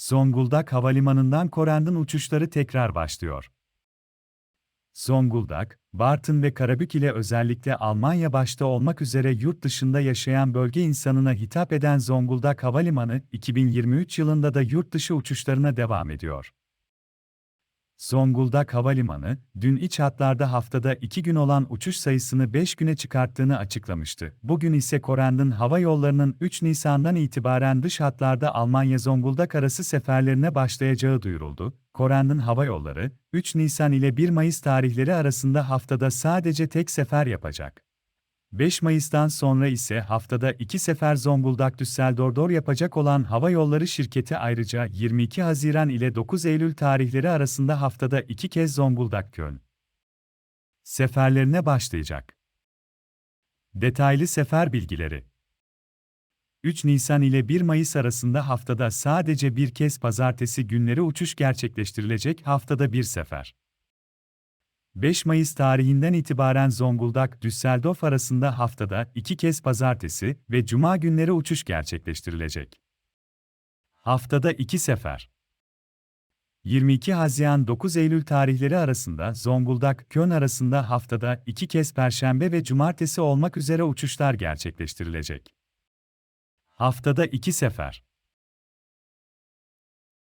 Zonguldak Havalimanı'ndan Korend'in uçuşları tekrar başlıyor. Zonguldak, Bartın ve Karabük ile özellikle Almanya başta olmak üzere yurt dışında yaşayan bölge insanına hitap eden Zonguldak Havalimanı, 2023 yılında da yurt dışı uçuşlarına devam ediyor. Zonguldak Havalimanı, dün iç hatlarda haftada 2 gün olan uçuş sayısını 5 güne çıkarttığını açıklamıştı. Bugün ise Korend'in hava yollarının 3 Nisan'dan itibaren dış hatlarda Almanya-Zonguldak arası seferlerine başlayacağı duyuruldu. Korend'in hava yolları, 3 Nisan ile 1 Mayıs tarihleri arasında haftada sadece tek sefer yapacak. 5 Mayıs'tan sonra ise haftada iki sefer Zonguldak Düsseldorf yapacak olan hava yolları şirketi ayrıca 22 Haziran ile 9 Eylül tarihleri arasında haftada iki kez Zonguldak Köln seferlerine başlayacak. Detaylı sefer bilgileri 3 Nisan ile 1 Mayıs arasında haftada sadece bir kez pazartesi günleri uçuş gerçekleştirilecek haftada bir sefer. 5 Mayıs tarihinden itibaren Zonguldak, Düsseldorf arasında haftada iki kez pazartesi ve cuma günleri uçuş gerçekleştirilecek. Haftada iki sefer. 22 Haziran 9 Eylül tarihleri arasında Zonguldak, Köln arasında haftada iki kez perşembe ve cumartesi olmak üzere uçuşlar gerçekleştirilecek. Haftada iki sefer.